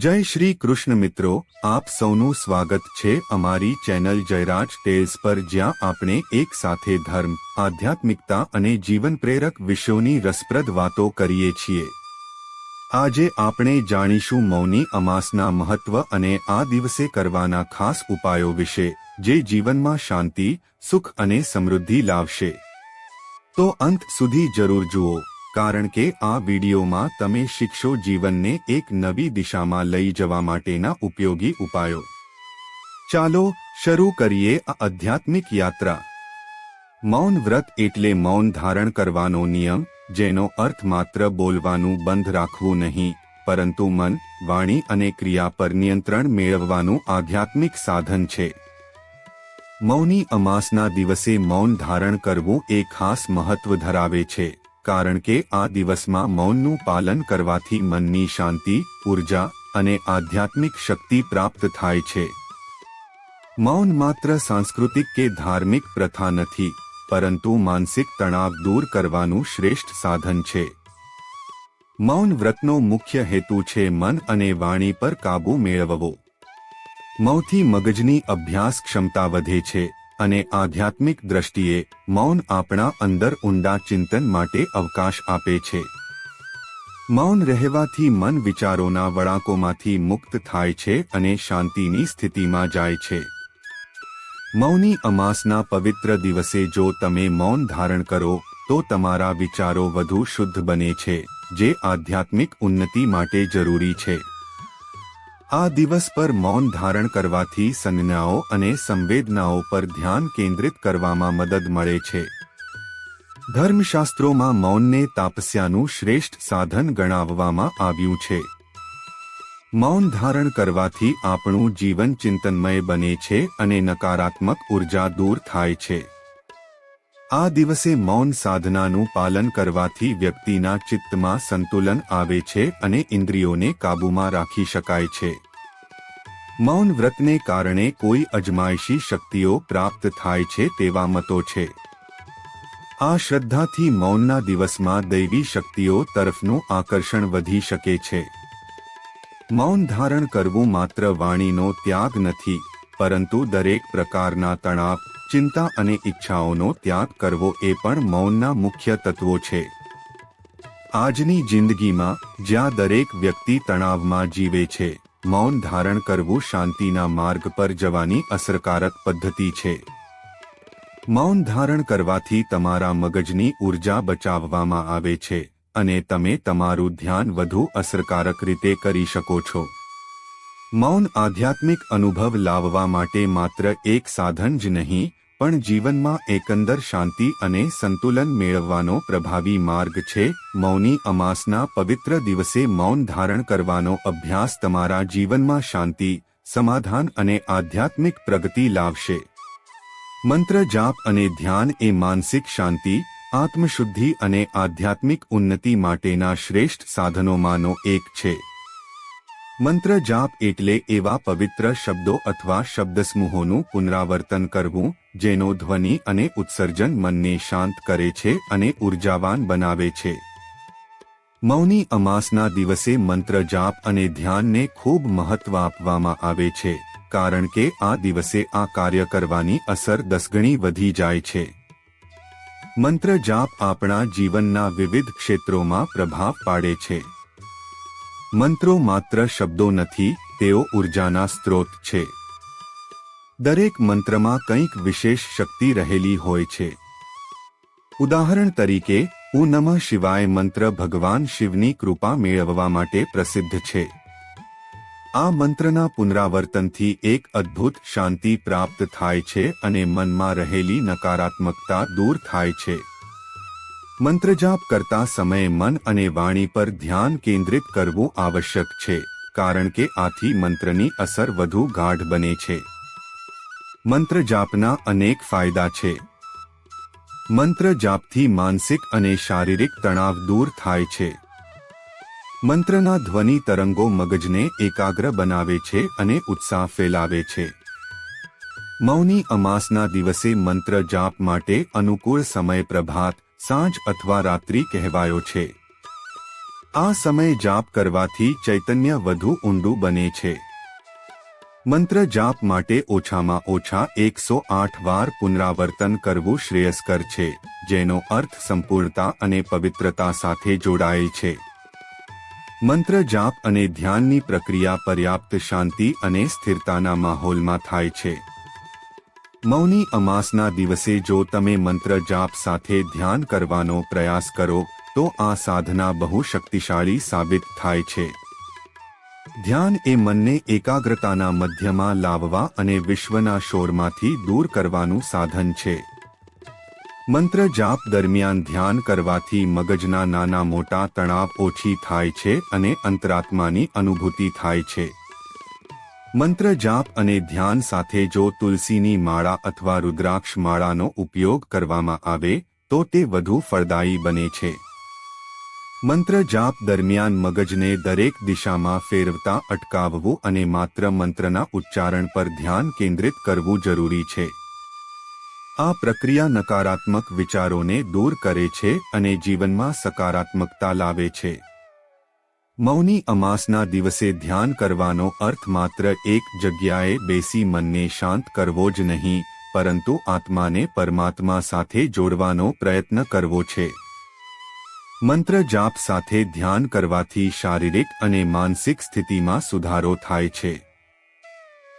જય શ્રી કૃષ્ણ મિત્રો, આપ સૌનું સ્વાગત છે અમારી ચેનલ જયરાજ ટેલ્સ પર, જ્યાં આપણે એક સાથે ધર્મ, આધ્યાત્મિકતા અને જીવન પ્રેરક વિષયોની રસપ્રદ વાતો કરીએ છીએ. આજે આપણે જાણીશું મૌની અમાસના મહત્વ અને આ દિવસે કરવાના ખાસ ઉપાયો વિશે, જે જીવનમાં શાંતિ, સુખ અને સમૃદ્ધિ લાવશે. તો અંત સુધી જરૂર જુઓ. કારણ કે આ વિડીયોમાં તમે શીખશો જીવનને એક નવી દિશામાં લઈ જવા માટેના ઉપયોગી ઉપાયો. ચાલો શરૂ કરીએ આ આધ્યાત્મિક યાત્રા. મૌન વ્રત એટલે મૌન ધારણ કરવાનો નિયમ, જેનો અર્થ માત્ર બોલવાનું બંધ રાખવું નહીં, પરંતુ મન, વાણી અને ક્રિયા પર નિયંત્રણ મેળવવાનું આધ્યાત્મિક સાધન છે. મૌની અમાસના દિવસે મૌન ધારણ કરવું એ ખાસ મહત્વ ધરાવે છે. કારણ કે આ દિવસમાં મૌનનું પાલન કરવાથી મનની શાંતિ, ઊર્જા અને આધ્યાત્મિક શક્તિ પ્રાપ્ત થાય છે. મૌન માત્ર સાંસ્કૃતિક કે ધાર્મિક પ્રથા નથી, પરંતુ માનસિક તણાવ દૂર કરવાનું શ્રેષ્ઠ સાધન છે. મૌન વ્રતનો મુખ્ય હેતુ છે મન અને વાણી પર કાબૂ મેળવવો. મૌથી મગજની અભ્યાસ ક્ષમતા વધે છે. અને આધ્યાત્મિક દ્રષ્ટિએ મૌન આપણા અંદર ઊંડા ચિંતન માટે અવકાશ આપે છે. મૌન રહેવાથી મન વિચારોના વળાંકોમાંથી મુક્ત થાય છે અને શાંતિની સ્થિતિમાં જાય છે. મૌની અમાસના પવિત્ર દિવસે જો તમે મૌન ધારણ કરો, તો તમારા વિચારો વધુ શુદ્ધ બને છે, જે આધ્યાત્મિક ઉન્નતિ માટે જરૂરી છે. આ દિવસ પર મૌન ધારણ કરવાથી સંજ્ઞાઓ અને સંવેદનાઓ પર ધ્યાન કેન્દ્રિત કરવામાં મદદ મળે છે. ધર્મશાસ્ત્રોમાં મૌનને તાપસ્યાનું શ્રેષ્ઠ સાધન ગણાવવામાં આવ્યું છે. મૌન ધારણ કરવાથી આપણું જીવન ચિંતનમય બને છે અને નકારાત્મક ઊર્જા દૂર થાય છે. આ દિવસે મૌન સાધનાનું પાલન કરવાથી વ્યક્તિના ચિત્તમાં સંતુલન આવે છે અને ઇન્દ્રિયોને કાબૂમાં રાખી શકાય છે. મૌન વ્રતને કારણે કોઈ અજમાયશી શક્તિઓ પ્રાપ્ત થાય છે તેવા મતો છે. આ શ્રદ્ધાથી મૌનના દિવસમાં દૈવી શક્તિઓ તરફનું આકર્ષણ વધી શકે છે. મૌન ધારણ કરવું માત્ર વાણીનો ત્યાગ નથી, પરંતુ દરેક પ્રકારના તણાવ ચિંતા અને ઈચ્છાઓનો ત્યાગ કરવો એ પણ મૌનના મુખ્ય તત્વો છે. આજની જિંદગીમાં જ્યાં દરેક વ્યક્તિ તણાવમાં જીવે છે, મૌન ધારણ કરવું શાંતિના માર્ગ પર જવાની અસરકારક પદ્ધતિ છે. મૌન ધારણ કરવાથી તમારા મગજની ઊર્જા બચાવવામાં આવે છે અને તમે તમારું ધ્યાન વધુ અસરકારક રીતે કરી શકો છો. મૌન આધ્યાત્મિક અનુભવ લાવવા માટે માત્ર એક સાધન જ નહીં પણ જીવનમાં એકંદર શાંતિ અને સંતુલન મેળવવાનો પ્રભાવી માર્ગ છે. મૌની અમાસના પવિત્ર દિવસે મૌન ધારણ કરવાનો અભ્યાસ તમારા જીવનમાં શાંતિ, સમાધાન અને આધ્યાત્મિક પ્રગતિ લાવશે. મંત્ર જાપ અને ધ્યાન એ માનસિક શાંતિ, આત્મશુદ્ધિ અને આધ્યાત્મિક ઉન્નતિ માટેના શ્રેષ્ઠ સાધનોમાંનો એક છે. મંત્ર જાપ એટલે એવા પવિત્ર શબ્દો અથવા શબ્દસમૂહોનું પુનરાવર્તન કરવું, જેનો ધ્વનિ અને ઉત્સર્જન મનને શાંત કરે છે અને ઉર્જાવાન બનાવે છે. મૌની અમાસના દિવસે મંત્ર જાપ અને ધ્યાનને ખૂબ મહત્વ આપવામાં આવે છે, કારણ કે આ દિવસે આ કાર્ય કરવાની અસર દસગણી વધી જાય છે. મંત્ર જાપ આપણા જીવનના વિવિધ ક્ષેત્રોમાં પ્રભાવ પાડે છે. મંત્રો માત્ર શબ્દો નથી, તેઓ ઉર્જાના સ્ત્રોત છે. દરેક મંત્રમાં કંઈક વિશેષ શક્તિ રહેલી હોય છે. ઉદાહરણ તરીકે, ઉ નમઃ શિવાય મંત્ર ભગવાન શિવની કૃપા મેળવવા માટે પ્રસિદ્ધ છે. આ મંત્રના પુનરાવર્તનથી એક અદ્ભુત શાંતિ પ્રાપ્ત થાય છે અને મનમાં રહેલી નકારાત્મકતા દૂર થાય છે. મંત્રજાપ કરતા સમયે મન અને વાણી પર ધ્યાન કેન્દ્રિત કરવું આવશ્યક છે, કારણ કે આથી મંત્રની અસર વધુ ગાઢ બને છે. મંત્ર જાપના અનેક ફાયદા છે. મંત્ર જાપથી માનસિક અને શારીરિક તણાવ દૂર થાય છે. મંત્રના ધ્વનિ તરંગો મગજને એકાગ્ર બનાવે છે અને ઉત્સાહ ફેલાવે છે. મૌની અમાસના દિવસે મંત્ર જાપ માટે અનુકૂળ સમય પ્રભાત સાંજ અથવા રાત્રિ કહેવાયો છે. આ સમય જાપ કરવાથી ચૈતન્ય વધુ ઊંડું બને છે. મંત્ર જાપ માટે ઓછામાં ઓછા એકસો આઠ વાર પુનરાવર્તન કરવું શ્રેયસ્કર છે, જેનો અર્થ સંપૂર્ણતા અને પવિત્રતા સાથે જોડાય છે. મંત્ર જાપ અને ધ્યાનની પ્રક્રિયા પર્યાપ્ત શાંતિ અને સ્થિરતાના માહોલમાં થાય છે. મૌની અમાસના દિવસે જો તમે મંત્ર જાપ સાથે ધ્યાન કરવાનો પ્રયાસ કરો, તો આ સાધના બહુ શક્તિશાળી સાબિત થાય છે. ધ્યાન એ મનને એકાગ્રતાના મધ્યમાં લાવવા અને વિશ્વના શોરમાંથી દૂર કરવાનું સાધન છે. મંત્ર જાપ દરમિયાન ધ્યાન કરવાથી મગજના નાના મોટા તણાવ ઓછી થાય છે અને અંતરાત્માની અનુભૂતિ થાય છે. મંત્ર જાપ અને ધ્યાન સાથે જો તુલસીની માળા અથવા રુદ્રાક્ષ માળાનો ઉપયોગ કરવામાં આવે, તો તે વધુ ફળદાયી બને છે. મંત્ર જાપ દરમિયાન મગજને દરેક દિશામાં ફેરવતા અટકાવવું અને માત્ર મંત્રના ઉચ્ચારણ પર ધ્યાન કેન્દ્રિત કરવું જરૂરી છે. આ પ્રક્રિયા નકારાત્મક વિચારોને દૂર કરે છે અને જીવનમાં સકારાત્મકતા લાવે છે. મૌની અમાસના દિવસે ધ્યાન કરવાનો અર્થ માત્ર એક જગ્યાએ બેસી મનને શાંત કરવો જ નહીં, પરંતુ આત્માને પરમાત્મા સાથે જોડવાનો પ્રયત્ન કરવો છે. મંત્ર જાપ સાથે ધ્યાન કરવાથી શારીરિક અને માનસિક સ્થિતિમાં સુધારો થાય છે.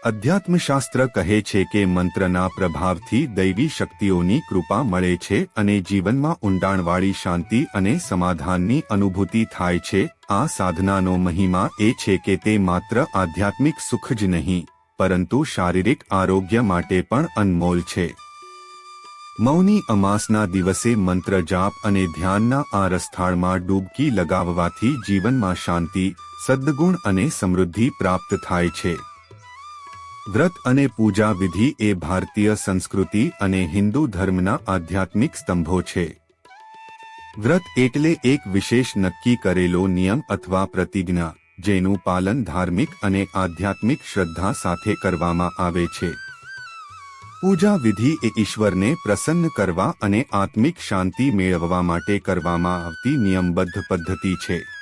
અધ્યાત્મશાસ્ત્ર કહે છે કે મંત્રના પ્રભાવથી દૈવી શક્તિઓની કૃપા મળે છે અને જીવનમાં ઊંડાણવાળી શાંતિ અને સમાધાનની અનુભૂતિ થાય છે. આ સાધનાનો મહિમા એ છે કે તે માત્ર આધ્યાત્મિક સુખ જ નહીં, પરંતુ શારીરિક આરોગ્ય માટે પણ અનમોલ છે. મૌની અમાસના દિવસે મંત્ર જાપ અને ધ્યાનના આ રસ્થાળમાં ડૂબકી લગાવવાથી જીવનમાં શાંતિ, સદ્ગુણ અને સમૃદ્ધિ પ્રાપ્ત થાય છે. વ્રત અને પૂજા વિધિ એ ભારતીય સંસ્કૃતિ અને હિન્દુ ધર્મના આધ્યાત્મિક સ્તંભો છે. વ્રત એટલે એક વિશેષ નક્કી કરેલો નિયમ અથવા પ્રતિજ્ઞા, જેનું પાલન ધાર્મિક અને આધ્યાત્મિક શ્રદ્ધા સાથે કરવામાં આવે છે. પૂજા વિધિ એ ઈશ્વરને પ્રસન્ન કરવા અને આત્મિક શાંતિ મેળવવા માટે કરવામાં આવતી નિયમબદ્ધ પદ્ધતિ છે.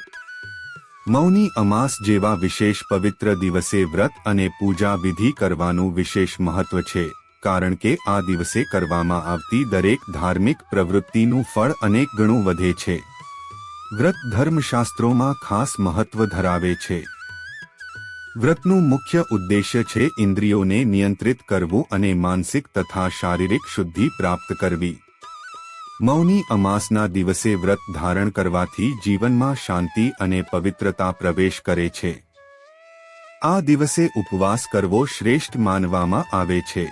મૌની અમાસ જેવા વિશેષ પવિત્ર દિવસે વ્રત અને પૂજા વિધિ કરવાનું વિશેષ મહત્વ છે, કારણ કે આ દિવસે કરવામાં આવતી દરેક ધાર્મિક પ્રવૃત્તિનું ફળ અનેક ગણું વધે છે. વ્રત ધર્મશાસ્ત્રોમાં ખાસ મહત્વ ધરાવે છે. વ્રતનું મુખ્ય ઉદ્દેશ્ય છે ઇન્દ્રિયોને નિયંત્રિત કરવું અને માનસિક તથા શારીરિક શુદ્ધિ પ્રાપ્ત કરવી. મૌની અમાસના દિવસે વ્રત ધારણ કરવાથી જીવનમાં શાંતિ અને પવિત્રતા પ્રવેશ કરે છે. આ દિવસે ઉપવાસ કરવો શ્રેષ્ઠ માનવામાં આવે છે.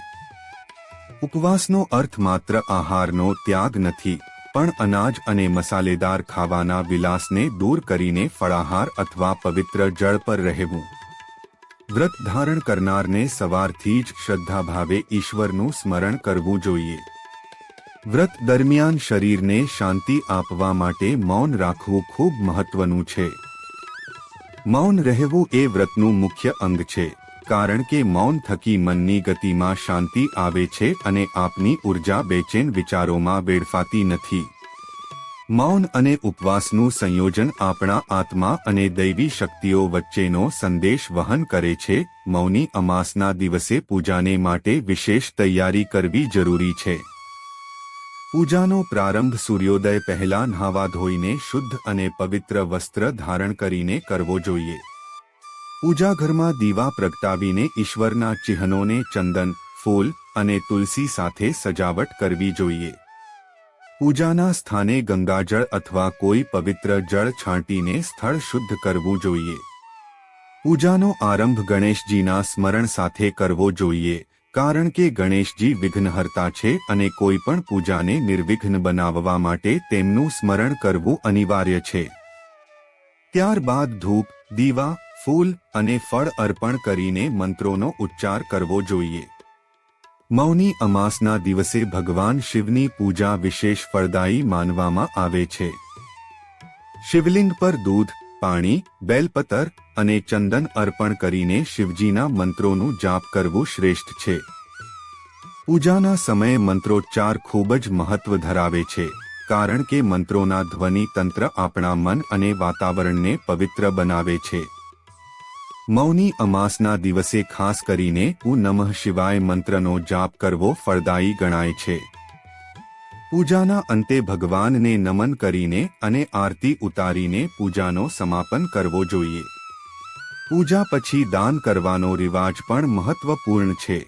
ઉપવાસનો અર્થ માત્ર આહારનો ત્યાગ નથી, પણ અનાજ અને મસાલેદાર ખાવાના વિલાસને દૂર કરીને ફળાહાર અથવા પવિત્ર જળ પર રહેવું. વ્રત ધારણ કરનારને સવારથી જ શ્રદ્ધાભાવે ઈશ્વરનું સ્મરણ કરવું જોઈએ. વ્રત દરમિયાન શરીરને શાંતિ આપવા માટે મૌન રાખવું ખૂબ મહત્વનું છે. મૌન રહેવું એ વ્રતનું મુખ્ય અંગ છે, કારણ કે મૌન થકી મનની ગતિમાં શાંતિ આવે છે અને આપની ઊર્જા બેચેન વિચારોમાં વેડફાતી નથી. મૌન અને ઉપવાસનું સંયોજન આપણા આત્મા અને દૈવી શક્તિઓ વચ્ચેનો સંદેશ વહન કરે છે. મૌની અમાસના દિવસે પૂજાને માટે વિશેષ તૈયારી કરવી જરૂરી છે. પૂજાનો પ્રારંભ સૂર્યોદય પહેલા નહાવા ધોઈને શુદ્ધ અને પવિત્ર વસ્ત્ર ધારણ કરીને કરવો જોઈએ. પૂજાઘરમાં દીવા પ્રગટાવીને ઈશ્વરના ચિહ્નોને ચંદન, ફૂલ અને તુલસી સાથે સજાવટ કરવી જોઈએ. પૂજાના સ્થાને ગંગાજળ અથવા કોઈ પવિત્ર જળ છાંટીને સ્થળ શુદ્ધ કરવું જોઈએ. પૂજાનો આરંભ ગણેશજીના સ્મરણ સાથે કરવો જોઈએ. કારણ કે ગણેશજી વિઘ્નહર્તા છે અને કોઈ પણ પૂજાને નિર્વિઘ્ન બનાવવા માટે તેમનું સ્મરણ કરવું અનિવાર્ય છે. ત્યારબાદ ધૂપ, દીવા, ફૂલ અને ફળ અર્પણ કરીને મંત્રોનો ઉચ્ચાર કરવો જોઈએ. મૌની અમાસના દિવસે ભગવાન શિવની પૂજા વિશેષ ફળદાયી માનવામાં આવે છે. શિવલિંગ પર દૂધ પાણી, બેલપતર અને ચંદન અર્પણ કરીને શિવજીના મંત્રોનું જાપ કરવું શ્રેષ્ઠ છે. પૂજાના સમયે મંત્રોચ્ચાર ખૂબ જ મહત્વ ધરાવે છે, કારણ કે મંત્રોના ધ્વનિ તંત્ર આપણા મન અને વાતાવરણને પવિત્ર બનાવે છે. મૌની અમાસના દિવસે ખાસ કરીને ઉ નમઃ શિવાય મંત્રનો જાપ કરવો ફળદાયી ગણાય છે. પૂજાના અંતે ભગવાનને નમન કરીને અને આરતી ઉતારીને પૂજાનો સમાપન કરવો જોઈએ. પૂજા પછી દાન કરવાનો રિવાજ પણ મહત્વપૂર્ણ છે.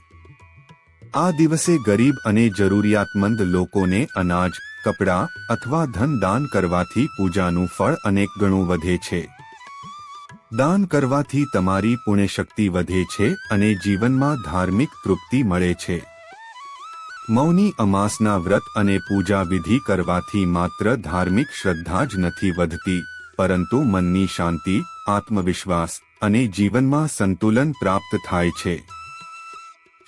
આ દિવસે ગરીબ અને જરૂરિયાતમંદ લોકોને અનાજ, કપડાં અથવા ધન દાન કરવાથી પૂજાનું ફળ અનેક ગણું વધે છે. દાન કરવાથી તમારી પુણ્યશક્તિ વધે છે અને જીવનમાં ધાર્મિક તૃપ્તિ મળે છે. મૌની અમાસના વ્રત અને પૂજા વિધિ કરવાથી માત્ર ધાર્મિક શ્રદ્ધા જ નથી વધતી, પરંતુ મનની શાંતિ, આત્મવિશ્વાસ અને જીવનમાં સંતુલન પ્રાપ્ત થાય છે.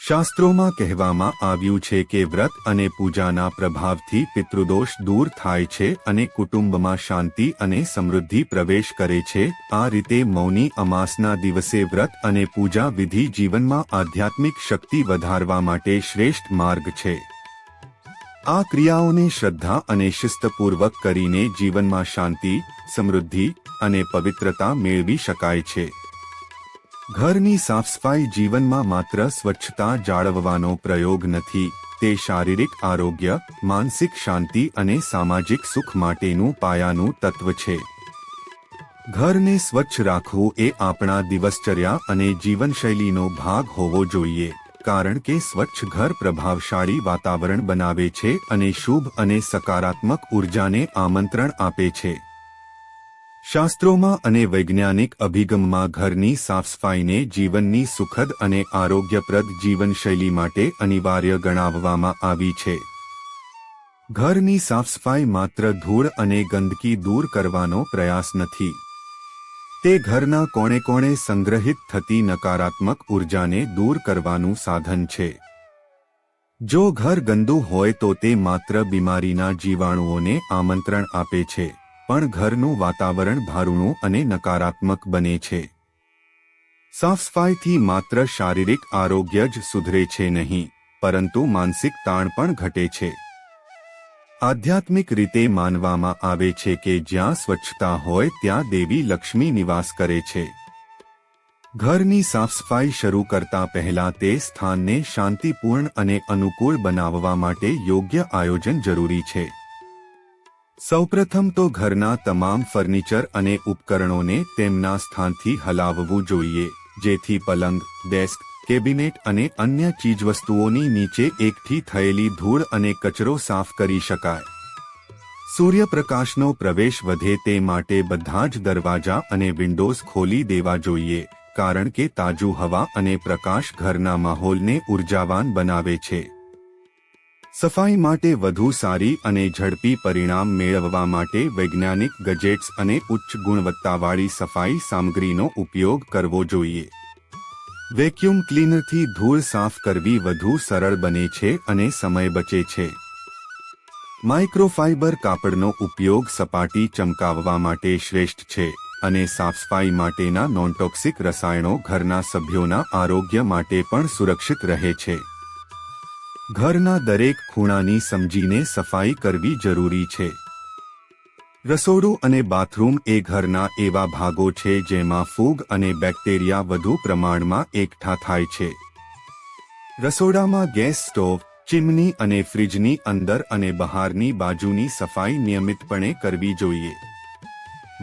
શાસ્ત્રોમાં કહેવામાં આવ્યું છે કે વ્રત અને પૂજાના પ્રભાવથી પિતૃદોષ દૂર થાય છે અને કુટુંબમાં શાંતિ અને સમૃદ્ધિ પ્રવેશ કરે છે. આ રીતે મૌની અમાસના દિવસે વ્રત અને પૂજા વિધિ જીવનમાં આધ્યાત્મિક શક્તિ વધારવા માટે શ્રેષ્ઠ માર્ગ છે. આ ક્રિયાઓને શ્રદ્ધા અને શિસ્તપૂર્વક કરીને જીવનમાં શાંતિ, સમૃદ્ધિ અને પવિત્રતા મેળવી શકાય છે. ઘરની સાફસફાઈ જીવનમાં માત્ર સ્વચ્છતા જાળવવાનો પ્રયોગ નથી, તે શારીરિક આરોગ્ય, માનસિક શાંતિ અને સામાજિક સુખ માટેનું પાયાનું તત્વ છે. ઘરને સ્વચ્છ રાખવું એ આપણા દિવસચર્યા અને જીવનશૈલીનો ભાગ હોવો જોઈએ, કારણ કે સ્વચ્છ ઘર પ્રભાવશાળી વાતાવરણ બનાવે છે અને શુભ અને સકારાત્મક ઉર્જાને આમંત્રણ આપે છે. શાસ્ત્રોમાં અને વૈજ્ઞાનિક અભિગમમાં ઘરની સાફસફાઈને જીવનની સુખદ અને આરોગ્યપ્રદ જીવનશૈલી માટે અનિવાર્ય ગણાવવામાં આવી છે. ઘરની સાફસફાઈ માત્ર ધૂળ અને ગંદકી દૂર કરવાનો પ્રયાસ નથી. તે ઘરના કોણે કોણે સંગ્રહિત થતી નકારાત્મક ઉર્જાને દૂર કરવાનું સાધન છે. જો ઘર ગંદુ હોય તો તે માત્ર બીમારીના જીવાણુઓને આમંત્રણ આપે છે. પણ ઘરનું વાતાવરણ ભારૂણું અને નકારાત્મક બને છે. સાફસફાઈથી માત્ર શારીરિક આરોગ્ય જ સુધરે છે નહીં, પરંતુ માનસિક તાણ પણ ઘટે છે. આધ્યાત્મિક રીતે માનવામાં આવે છે કે જ્યાં સ્વચ્છતા હોય ત્યાં દેવી લક્ષ્મી નિવાસ કરે છે. ઘરની સાફસફાઈ શરૂ કરતા પહેલા તે સ્થાનને શાંતિપૂર્ણ અને અનુકૂળ બનાવવા માટે યોગ્ય આયોજન જરૂરી છે. સૌપ્રથમ તો ઘરના તમામ ફર્નિચર અને ઉપકરણોને તેમના સ્થાનથી હલાવવું જોઈએ, જેથી પલંગ, ડેસ્ક, કેબિનેટ અને અન્ય ચીજવસ્તુઓની નીચે એકઠી થયેલી ધૂળ અને કચરો સાફ કરી શકાય. સૂર્યપ્રકાશનો પ્રવેશ વધે તે માટે બધા જ દરવાજા અને વિન્ડોઝ ખોલી દેવા જોઈએ, કારણ કે તાજું હવા અને પ્રકાશ ઘરના માહોલને ઉર્જાવાન બનાવે છે. સફાઈ માટે વધુ સારી અને ઝડપી પરિણામ મેળવવા માટે વૈજ્ઞાનિક ગજેટ્સ અને ઉચ્ચ ગુણવત્તાવાળી સફાઈ સામગ્રીનો ઉપયોગ કરવો જોઈએ. વેક્યુમ ક્લીનરથી ધૂળ સાફ કરવી વધુ સરળ બને છે અને સમય બચે છે. માઇક્રોફાઇબર કાપડનો ઉપયોગ સપાટી ચમકાવવા માટે શ્રેષ્ઠ છે અને સાફસફાઈ માટેના નોનટોક્સિક રસાયણો ઘરના સભ્યોના આરોગ્ય માટે પણ સુરક્ષિત રહે છે. ઘરના દરેક ખૂણાની સમજીને સફાઈ કરવી જરૂરી છે. રસોડું અને બાથરૂમ એ ઘરના એવા ભાગો છે જેમાં ફૂગ અને બેક્ટેરિયા વધુ પ્રમાણમાં એકઠા થાય છે. રસોડામાં ગેસ સ્ટોવ, ચીમની અને ફ્રિજની અંદર અને બહારની બાજુની સફાઈ નિયમિતપણે કરવી જોઈએ.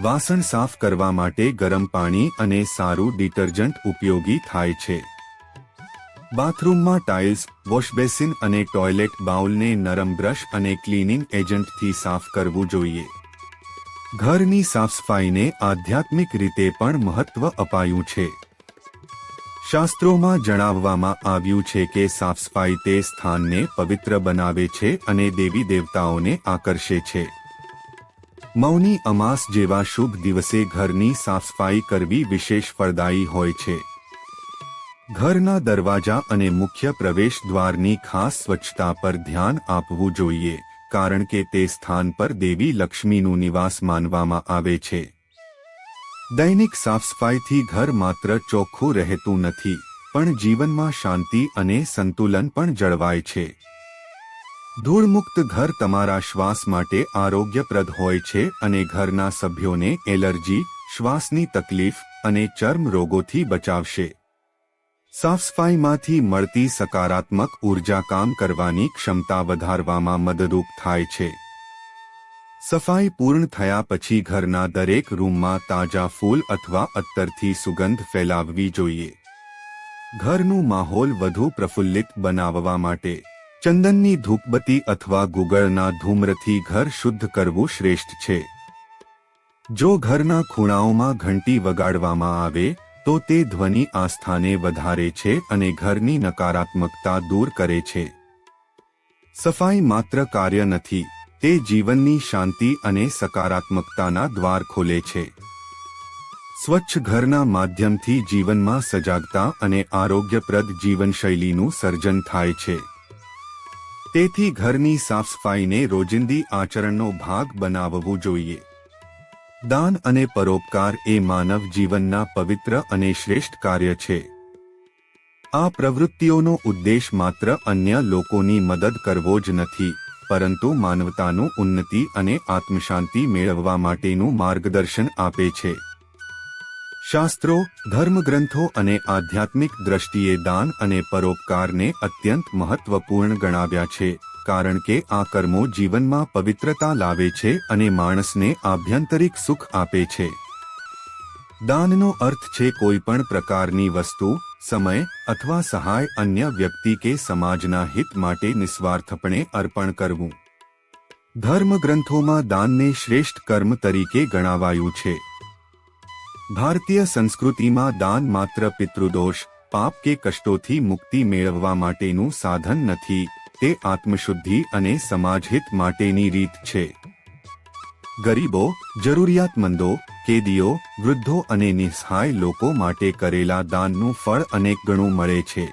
વાસણ સાફ કરવા માટે ગરમ પાણી અને સારું ડિટર્જન્ટ ઉપયોગી થાય છે. બાથરૂમમાં ટાઇલ્સ વોશબેસિન અને ટોયલેટ બાઉલને નરમ બ્રશ અને ક્લીનિંગ એજન્ટથી સાફ કરવું જોઈએ. ઘરની સાફસફાઈને આધ્યાત્મિક રીતે પણ મહત્વ અપાયું છે. શાસ્ત્રોમાં જણાવવામાં આવ્યું છે કે સાફસફાઈ તે સ્થાનને પવિત્ર બનાવે છે અને દેવી દેવતાઓને આકર્ષે છે. મૌની અમાસ જેવા શુભ દિવસે ઘરની સાફસફાઈ કરવી વિશેષ ફળદાયી હોય છે. ઘરના દરવાજા અને મુખ્ય પ્રવેશ દ્વારની ખાસ સ્વચ્છતા પર ધ્યાન આપવું જોઈએ, કારણ કે તે સ્થાન પર દેવી લક્ષ્મીનું નિવાસ માનવામાં આવે છે. દૈનિક સાફસફાઈથી ઘર માત્ર ચોખ્ખું રહેતું નથી, પણ જીવનમાં શાંતિ અને સંતુલન પણ જળવાય છે. ધૂળમુક્ત ઘર તમારા શ્વાસ માટે આરોગ્યપ્રદ હોય છે અને ઘરના સભ્યોને એલર્જી, શ્વાસની તકલીફ અને ચર્મ રોગોથી બચાવશે. સાફસફાઈમાંથી મળતી સકારાત્મક ઊર્જા કામ કરવાની ક્ષમતા વધારવામાં મદદરૂપ થાય છે. સફાઈ પૂર્ણ થયા પછી ઘરના દરેક રૂમમાં તાજા ફૂલ અથવા અત્તરથી સુગંધ ફેલાવવી જોઈએ. ઘરનું માહોલ વધુ પ્રફુલ્લિત બનાવવા માટે ચંદનની ધૂપબત્તી અથવા ગુગળના ધૂમ્રથી ઘર શુદ્ધ કરવું શ્રેષ્ઠ છે. જો ઘરના ખૂણાઓમાં ઘંટી વગાડવામાં આવે તો તે ધ્વનિ આસ્થાને વધારે છે અને ઘરની નકારાત્મકતા દૂર કરે છે. સફાઈ માત્ર કાર્ય નથી, તે જીવનની શાંતિ અને સકારાત્મકતાના દ્વાર ખોલે છે. સ્વચ્છ ઘરના માધ્યમથી જીવનમાં સજાગતા અને આરોગ્યપ્રદ જીવનશૈલીનું સર્જન થાય છે. તેથી ઘરની સાફસફાઈને રોજિંદી આચરણનો ભાગ બનાવવું જોઈએ. દાન અને પરોપકાર એ માનવ જીવનના પવિત્ર અને શ્રેષ્ઠ કાર્ય છે. આ પ્રવૃત્તિઓનો ઉદ્દેશ માત્ર અન્ય લોકોની મદદ કરવો જ નથી, પરંતુ માનવતાનું ઉન્નતિ અને આત્મશાંતિ મેળવવા માટેનું માર્ગદર્શન આપે છે. શાસ્ત્રો, ધર્મગ્રંથો અને આધ્યાત્મિક દ્રષ્ટિએ દાન અને પરોપકારને અત્યંત મહત્વપૂર્ણ ગણાવ્યા છે. કારણ કે આ કર્મો જીવનમાં પવિત્રતા લાવે છે અને માણસને આભ્યંતરિક સુખ આપે છે. દાનનો અર્થ છે કોઈ પણ પ્રકારની વસ્તુ, સમય અથવા સહાય અન્ય વ્યક્તિ કે સમાજના હિત માટે નિસ્વાર્થપણે અર્પણ કરવું. ધર્મગ્રંથોમાં દાનને શ્રેષ્ઠ કર્મ તરીકે ગણાવાયું છે. ભારતીય સંસ્કૃતિમાં દાન માત્ર પિતૃદોષ, પાપ કે કષ્ટોથી મુક્તિ મેળવવા માટેનું સાધન નથી તે આત્મશુદ્ધિ અને સમાજહિત માટેની રીત છે. ગરીબો, જરૂરિયાતમંદો, કેદીઓ, વૃદ્ધો અને નિસહાય લોકો માટે કરેલા દાનનું ફળ અનેક ગણું મળે છે.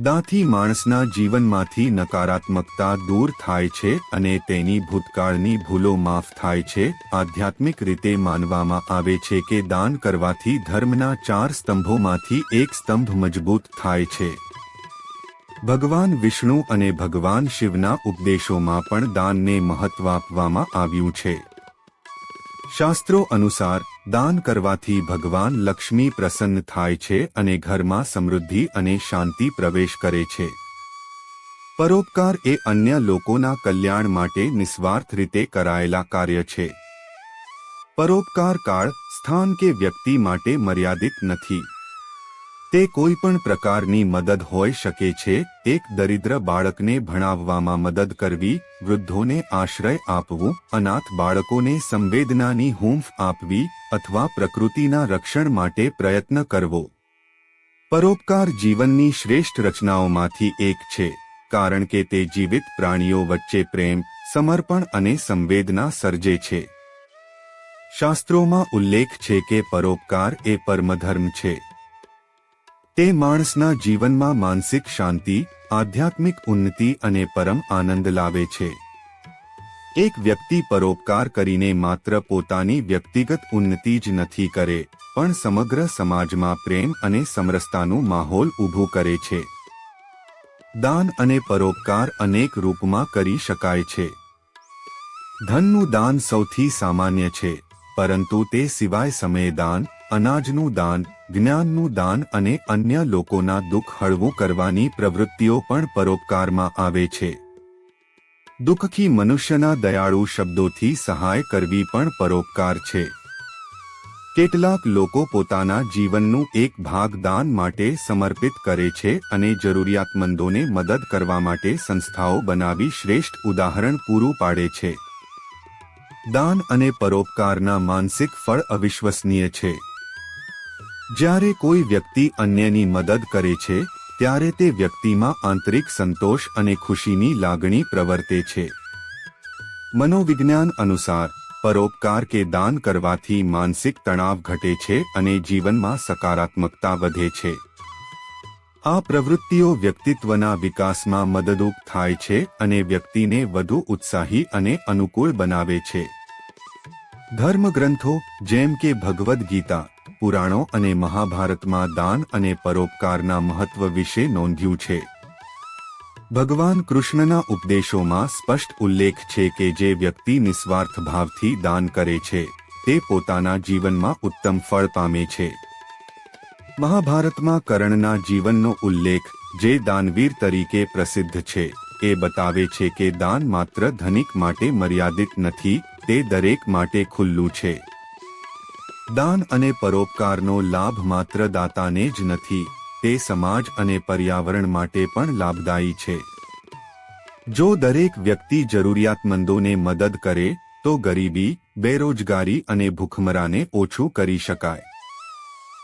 દાંથી માણસના જીવનમાંથી નકારાત્મકતા દૂર થાય છે અને તેની ભૂતકાળની ભૂલો માફ થાય છે. આધ્યાત્મિક રીતે માનવામાં આવે છે કે દાન કરવાથી ધર્મના ચાર સ્તંભોમાંથી એક સ્તંભ મજબૂત થાય છે. ભગવાન વિષ્ણુ અને ભગવાન શિવના ઉપદેશોમાં પણ દાનને મહત્વ આપવામાં આવ્યું છે. શાસ્ત્રો અનુસાર, દાન કરવાથી ભગવાન લક્ષ્મી પ્રસન્ન થાય છે અને ઘરમાં સમૃદ્ધિ અને શાંતિ પ્રવેશ કરે છે. પરોપકાર એ અન્ય લોકોના કલ્યાણ માટે નિસ્વાર્થ રીતે કરાયેલા કાર્ય છે. પરોપકાર કાળ સ્થાન કે વ્યક્તિ માટે મર્યાદિત નથી. તે કોઈ પણ પ્રકારની મદદ હોઈ શકે છે. એક દરિદ્ર બાળકને ભણાવવામાં મદદ કરવી, વૃદ્ધોને આશ્રય આપવું, અનાથ બાળકોને સંવેદનાની હૂંફ આપવી અથવા પ્રકૃતિના રક્ષણ માટે પ્રયત્ન કરવો. પરોપકાર જીવનની શ્રેષ્ઠ રચનાઓમાંથી એક છે, કારણ કે તે જીવિત પ્રાણીઓ વચ્ચે પ્રેમ, સમર્પણ અને સંવેદના સર્જે છે. શાસ્ત્રોમાં ઉલ્લેખ છે કે પરોપકાર એ પરમધર્મ છે. તે માણસના જીવનમાં માનસિક શાંતિ, આધ્યાત્મિક ઉન્નતિ અને પરમ આનંદ લાવે છે. એક વ્યક્તિ પરોપકાર કરીને માત્ર પોતાની વ્યક્તિગત ઉન્નતિ જ નથી કરે, પણ સમગ્ર સમાજમાં પ્રેમ અને સમરસતાનું માહોલ ઊભું કરે છે. દાન અને પરોપકાર અનેક રૂપમાં કરી શકાય છે. ધનનું દાન સૌથી સામાન્ય છે, પરંતુ તે સિવાય સમયદાન અનાજનું દાન, જ્ઞાનનું દાન અને અન્ય લોકોના દુઃખ હળવું કરવાની પ્રવૃત્તિઓ પણ પરોપકારમાં આવે છે. દુઃખથી મનુષ્યના દયાળુ શબ્દોથી સહાય કરવી પણ પરોપકાર છે. કેટલાક લોકો પોતાના જીવનનું એક ભાગ દાન માટે સમર્પિત કરે છે અને જરૂરિયાતમંદોને મદદ કરવા માટે સંસ્થાઓ બનાવી શ્રેષ્ઠ ઉદાહરણ પૂરું પાડે છે. દાન અને પરોપકારના માનસિક ફળ અવિશ્વસનીય છે. જ્યારે કોઈ વ્યક્તિ અન્યની મદદ કરે છે, ત્યારે તે વ્યક્તિમાં આંતરિક સંતોષ અને ખુશીની લાગણી પ્રવર્તે છે. મનોવિજ્ઞાન અનુસાર, પરોપકાર કે દાન કરવાથી માનસિક તણાવ ઘટે છે અને જીવનમાં સકારાત્મકતા વધે છે. આ પ્રવૃત્તિઓ વ્યક્તિત્વના વિકાસમાં મદદરૂપ થાય છે અને વ્યક્તિને વધુ ઉત્સાહી અને અનુકૂળ બનાવે છે. ધર્મગ્રંથો, જેમ કે ભગવદ્ ગીતા પુરાણો અને મહાભારતમાં દાન અને પરોપકારના મહત્વ વિશે નોંધ્યું છે. ભગવાન કૃષ્ણના ઉપદેશોમાં સ્પષ્ટ ઉલ્લેખ છે કે જે વ્યક્તિ નિસ્વાર્થ ભાવથી દાન કરે છે, તે પોતાના જીવનમાં ઉત્તમ ફળ પામે છે. મહાભારતમાં કર્ણના જીવનનો ઉલ્લેખ, જે દાનવીર તરીકે પ્રસિદ્ધ છે, એ બતાવે છે કે દાન માત્ર ધનિક માટે મર્યાદિત નથી, તે દરેક માટે ખુલ્લું છે. દાન અને પરોપકારનો લાભ માત્ર દાતાને જ નથી, તે સમાજ અને પર્યાવરણ માટે પણ લાભદાયી છે. જો દરેક વ્યક્તિ જરૂરિયાતમંદોને મદદ કરે, તો ગરીબી, બેરોજગારી અને ભૂખમરાને ઓછું કરી શકાય.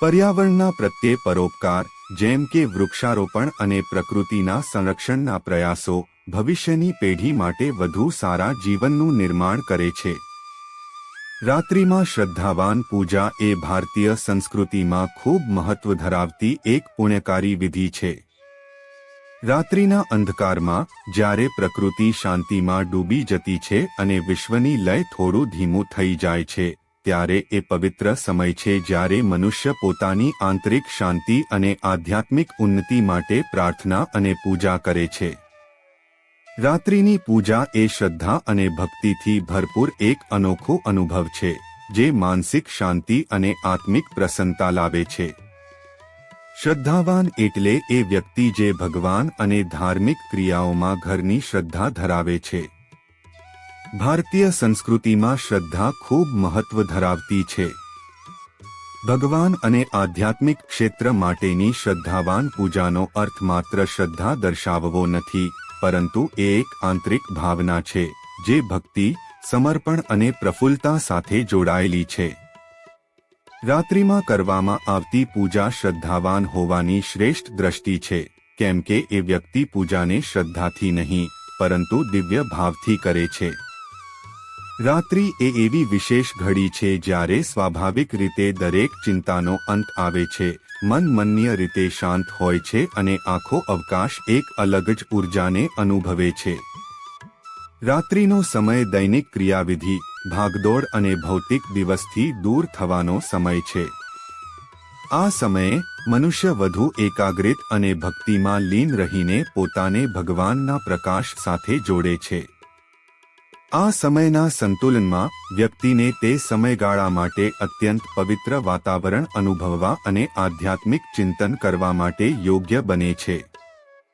પર્યાવરણના પ્રત્યે પરોપકાર, જેમ કે વૃક્ષારોપણ અને પ્રકૃતિના સંરક્ષણના પ્રયાસો, ભવિષ્યની પેઢી માટે વધુ સારા જીવનનું નિર્માણ કરે છે. રાત્રિમાં શ્રદ્ધાવાન પૂજા એ ભારતીય સંસ્કૃતિમાં ખૂબ મહત્વ ધરાવતી એક પુણ્યકારી વિધિ છે. રાત્રિના અંધકારમાં, જ્યારે પ્રકૃતિ શાંતિમાં ડૂબી જતી છે અને વિશ્વની લય થોડું ધીમું થઈ જાય છે, ત્યારે એ પવિત્ર સમય છે જ્યારે મનુષ્ય પોતાની આંતરિક શાંતિ અને આધ્યાત્મિક ઉન્નતિ માટે પ્રાર્થના અને પૂજા કરે છે. રાત્રિની પૂજા એ શ્રદ્ધા અને ભક્તિથી ભરપૂર એક અનોખો અનુભવ છે, જે માનસિક શાંતિ અને આત્મિક પ્રસન્નતા લાવે છે. શ્રદ્ધાવાન એટલે એ વ્યક્તિ જે ભગવાન અને ધાર્મિક ક્રિયાઓમાં ઘરની શ્રદ્ધા ધરાવે છે. ભારતીય સંસ્કૃતિમાં શ્રદ્ધા ખૂબ મહત્વ ધરાવતી છે. ભગવાન અને આધ્યાત્મિક ક્ષેત્ર માટેની શ્રદ્ધાવાન પૂજાનો અર્થ માત્ર શ્રદ્ધા દર્શાવવો નથી પરંતુ એ એક આંતરિક ભાવના છે, જે ભક્તિ, સમર્પણ અને પ્રફુલ્લતા સાથે જોડાયેલી છે. રાત્રિમાં કરવામાં આવતી પૂજા શ્રદ્ધાવાન હોવાની શ્રેષ્ઠ દ્રષ્ટિ છે, કેમ કે એ વ્યક્તિ પૂજાને શ્રદ્ધાથી નહીં, પરંતુ દિવ્ય ભાવથી કરે છે. રાત્રિ એ એવી વિશેષ ઘડી છે જ્યારે સ્વાભાવિક રીતે દરેક ચિંતાનો અંત આવે છે મન મન્ય રીતે શાંત હોય છે અને આખો અવકાશ એક અલગ જ ઉર્જાને અનુભવે છે. રાત્રિનો સમય દૈનિક ક્રિયાવિધિ, ભાગદોડ અને ભૌતિક દિવસથી દૂર થવાનો સમય છે. આ સમયે મનુષ્ય વધુ એકાગ્રિત અને ભક્તિમાં લીન રહીને પોતાને ભગવાનના પ્રકાશ સાથે જોડે છે. આ સમયના સંતુલનમાં, વ્યક્તિને તે સમયગાળા માટે અત્યંત પવિત્ર વાતાવરણ અનુભવવા અને આધ્યાત્મિક ચિંતન કરવા માટે યોગ્ય બને છે.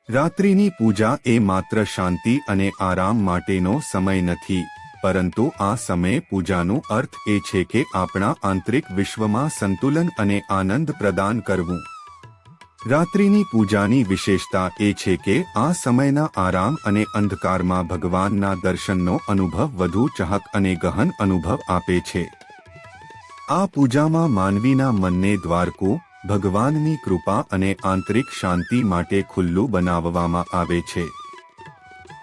રાત્રિની પૂજા એ માત્ર શાંતિ અને આરામ માટેનો સમય નથી, પરંતુ આ સમયે પૂજાનું અર્થ એ છે કે આપણા આંતરિક વિશ્વમાં સંતુલન અને આનંદ પ્રદાન કરવું. રાત્રિની પૂજાની વિશેષતા એ છે કે આ સમયના આરામ અને અંધકારમાં ભગવાનના દર્શનનો અનુભવ વધુ ચહક અને ગહન અનુભવ આપે છે. આ પૂજામાં માનવીના મનને દ્વારકું, ભગવાનની કૃપા અને આંતરિક શાંતિ માટે ખુલ્લું બનાવવામાં આવે છે.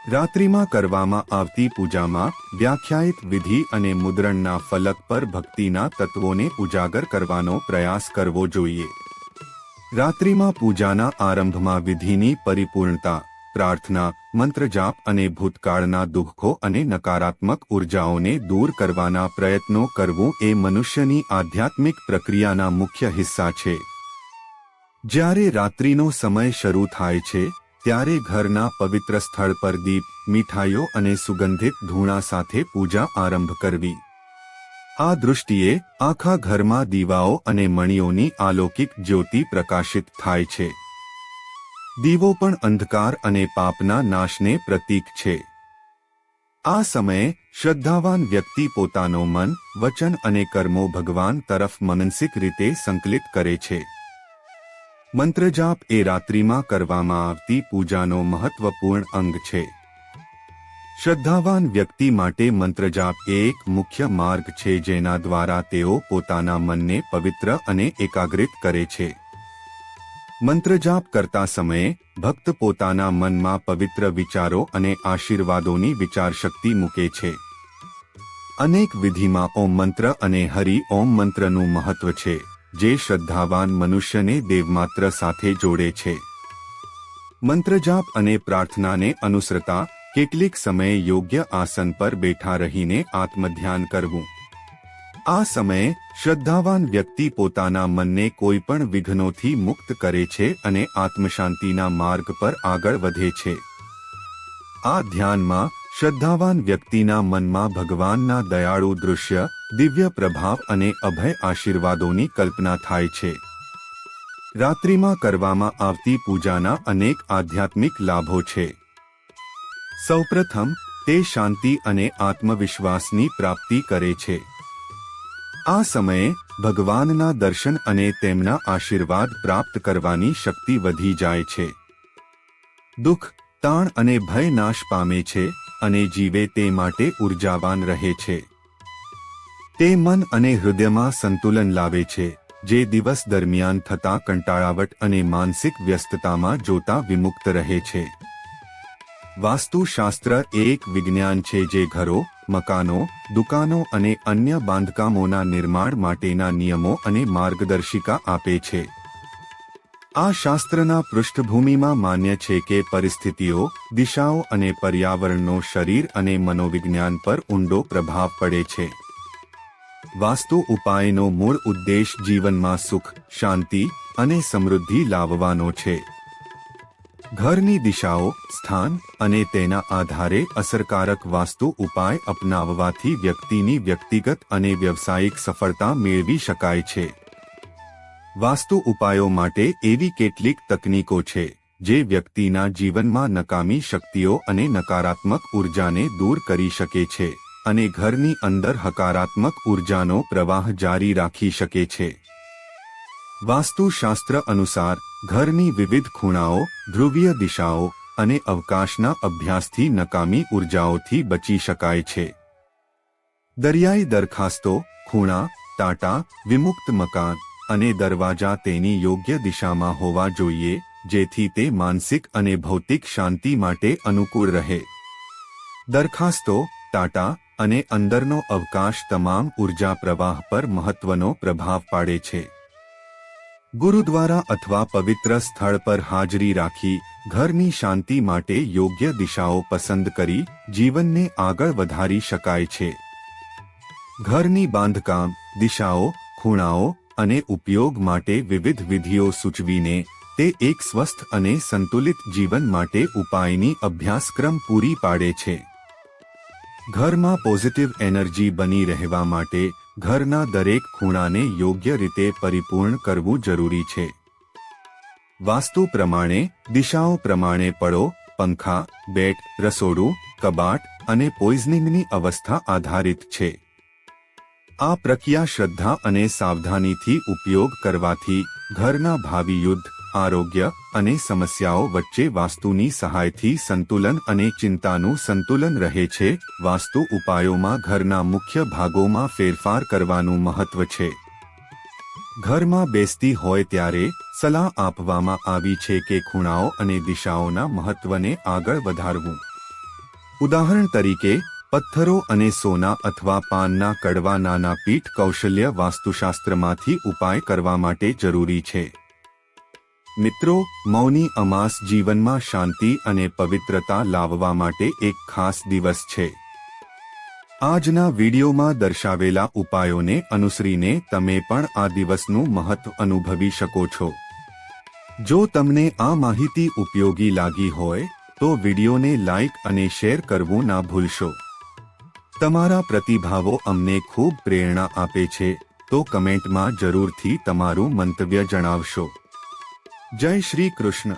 રાત્રિમાં કરવામાં આવતી પૂજામાં વ્યાખ્યાયિત વિધિ અને મુદ્રણના ફલક પર ભક્તિના તત્વોને ઉજાગર કરવાનો પ્રયાસ કરવો જોઈએ. રાત્રિમાં પૂજાના આરંભમાં વિધિની પરિપૂર્ણતા, પ્રાર્થના, મંત્રજાપ અને ભૂતકાળના દુઃખો અને નકારાત્મક ઉર્જાઓને દૂર કરવાના પ્રયત્નો કરવું એ મનુષ્યની આધ્યાત્મિક પ્રક્રિયાના મુખ્ય હિસ્સા છે. જ્યારે રાત્રિનો સમય શરૂ થાય છે, ત્યારે ઘરના પવિત્ર સ્થળ પર દીપ, મીઠાઈઓ અને સુગંધિત ધૂણા સાથે પૂજા આરંભ કરવી. આ દૃષ્ટિએ આખા ઘરમાં દીવાઓ અને મણીઓની આલૌકિક જ્યોતિ પ્રકાશિત થાય છે. દીવો પણ અંધકાર અને પાપના નાશને પ્રતીક છે. આ સમયે શ્રદ્ધાવાન વ્યક્તિ પોતાનો મન, વચન અને કર્મો ભગવાન તરફ માનસિક રીતે સંકલિત કરે છે. મંત્રજાપ એ રાત્રિમાં કરવામાં આવતી પૂજાનો મહત્વપૂર્ણ અંગ છે. શ્રદ્ધાવાન વ્યક્તિ માટે મંત્રજાપ એ એક મુખ્ય માર્ગ છે જેના દ્વારા તેઓ પોતાના મનને પવિત્ર અને એકાગ્રિત કરે છે. મંત્રજાપ કરતા સમયે, ભક્ત પોતાના મનમાં પવિત્ર વિચારો અને આશીર્વાદોની વિચારશક્તિ મૂકે છે. અનેક વિધિમાં ઓમ મંત્ર અને હરિ ઓમ મંત્રનું મહત્વ છે, જે શ્રદ્ધાવાન મનુષ્યને દેવમાત્ર સાથે જોડે છે. મંત્રજાપ અને પ્રાર્થનાને અનુસરતા કેટલીક સમયે યોગ્ય આસન પર બેઠા રહીને આત્મધ્યાન કરવું. આ સમયે શ્રદ્ધાવાન વ્યક્તિ પોતાના મનને કોઈ પણ વિઘ્નોથી મુક્ત કરે છે અને આત્મશાંતિના માર્ગ પર આગળ વધે છે. આ ધ્યાનમાં શ્રદ્ધાવાન વ્યક્તિના મનમાં ભગવાનના દયાળુ દૃશ્ય, દિવ્ય પ્રભાવ અને અભય આશીર્વાદોની કલ્પના થાય છે. રાત્રિમાં કરવામાં આવતી પૂજાના અનેક આધ્યાત્મિક લાભો છે. સૌપ્રથમ, તે શાંતિ અને આત્મવિશ્વાસની પ્રાપ્તિ કરે છે. આ સમયે, ભગવાનના દર્શન અને તેમના આશીર્વાદ પ્રાપ્ત કરવાની શક્તિ વધી જાય છે. દુઃખ, તાણ અને ભય નાશ પામે છે અને જીવે તે માટે ઉર્જાવાન રહે છે. તે મન અને હૃદયમાં સંતુલન લાવે છે, જે દિવસ દરમિયાન થતા કંટાળાવટ અને માનસિક વ્યસ્તતામાં જોતા વિમુક્ત રહે છે. વાસ્તુશાસ્ત્ર એ એક વિજ્ઞાન છે જે ઘરો, મકાનો, દુકાનો અને અન્ય બાંધકામોના નિર્માણ માટેના નિયમો અને માર્ગદર્શિકા આપે છે. આ શાસ્ત્રના પૃષ્ઠભૂમિમાં માન્ય છે કે પરિસ્થિતિઓ, દિશાઓ અને પર્યાવરણનો શરીર અને મનોવિજ્ઞાન પર ઊંડો પ્રભાવ પડે છે. વાસ્તુ ઉપાયનો મૂળ ઉદ્દેશ જીવનમાં સુખ, શાંતિ અને સમૃદ્ધિ લાવવાનો છે. ઘરની દિશાઓ, સ્થાન અને તેના આધારે અસરકારક વાસ્તુ ઉપાય અપનાવવાથી વ્યક્તિની વ્યક્તિગત અને વ્યવસાયિક સફળતા મેળવી શકાય છે. વાસ્તુ ઉપાયો માટે એવી કેટલીક તકનીકો છે, જે વ્યક્તિના જીવનમાં નકામી શક્તિઓ અને નકારાત્મક ઉર્જાને દૂર કરી શકે છે અને ઘરની અંદર હકારાત્મક ઉર્જાનો પ્રવાહ જારી રાખી શકે છે. વાસ્તુશાસ્ત્ર અનુસાર ઘરની વિવિધ ખૂણાઓ, ધ્રુવીય દિશાઓ અને અવકાશના અભ્યાસથી નકામી ઉર્જાઓથી બચી શકાય છે. દરિયાઈ દરખાસ્તો, ખૂણા ટાટા વિમુક્ત મકાન અને દરવાજા તેની યોગ્ય દિશામાં હોવા જોઈએ, જેથી તે માનસિક અને ભૌતિક શાંતિ માટે અનુકૂળ રહે. દરખાસ્તો ટાટા અને અંદરનો અવકાશ તમામ ઊર્જા પ્રવાહ પર મહત્વનો પ્રભાવ પાડે છે. ગુરુદ્વારા અથવા પવિત્ર સ્થળ પર હાજરી રાખી ઘરની શાંતિ માટે યોગ્ય દિશાઓ પસંદ કરી જીવનને આગળ વધારી શકાય છે. ઘરની બાંધકામ, દિશાઓ, ખૂણાઓ અને ઉપયોગ માટે વિવિધ વિધિઓ સૂચવીને તે એક સ્વસ્થ અને સંતુલિત જીવન માટે ઉપાયની અભ્યાસક્રમ પૂરી પાડે છે. ઘરમાં પોઝિટિવ એનર્જી બની રહેવા માટે ઘરના દરેક ખૂણાને યોગ્ય રીતે પરિપૂર્ણ કરવું જરૂરી છે. વાસ્તુ પ્રમાણે, દિશાઓ પ્રમાણે પડો પંખા, બેટ, રસોડું, કબાટ અને પોઈઝનિંગની અવસ્થા આધારિત છે. આ પ્રક્રિયા શ્રદ્ધા અને સાવધાનીથી ઉપયોગ કરવાથી ઘરના ભાવિ યુદ્ધ આરોગ્ય અને સમસ્યાઓ વચ્ચે વાસ્તુની સહાયથી સંતુલન અને ચિંતાનું સંતુલન રહે છે. વાસ્તુ ઉપાયોમાં ઘરના મુખ્ય ભાગોમાં ફેરફાર કરવાનું મહત્વ છે. ઘરમાં બેસતી હોય ત્યારે સલાહ આપવામાં આવી છે કે ખૂણાઓ અને દિશાઓના મહત્વને આગળ વધારવું. ઉદાહરણ તરીકે, પથ્થરો અને સોના અથવા પાનના કડવા નાના પીઠ કૌશલ્ય વાસ્તુશાસ્ત્રમાંથી ઉપાય કરવા માટે જરૂરી છે. મિત્રો, મૌની અમાસ જીવનમાં શાંતિ અને પવિત્રતા લાવવા માટે એક ખાસ દિવસ છે. આજના વિડીયોમાં દર્શાવેલા ઉપાયોને અનુસરીને તમે પણ આ દિવસનું મહત્વ અનુભવી શકો છો. જો તમને આ માહિતી ઉપયોગી લાગી હોય, તો વિડીયોને લાઇક અને શેર કરવું ના ભૂલશો. તમારા પ્રતિભાવો અમને ખૂબ પ્રેરણા આપે છે, તો કમેન્ટમાં જરૂરથી તમારું મંતવ્ય જણાવશો. જય શ્રી કૃષ્ણ.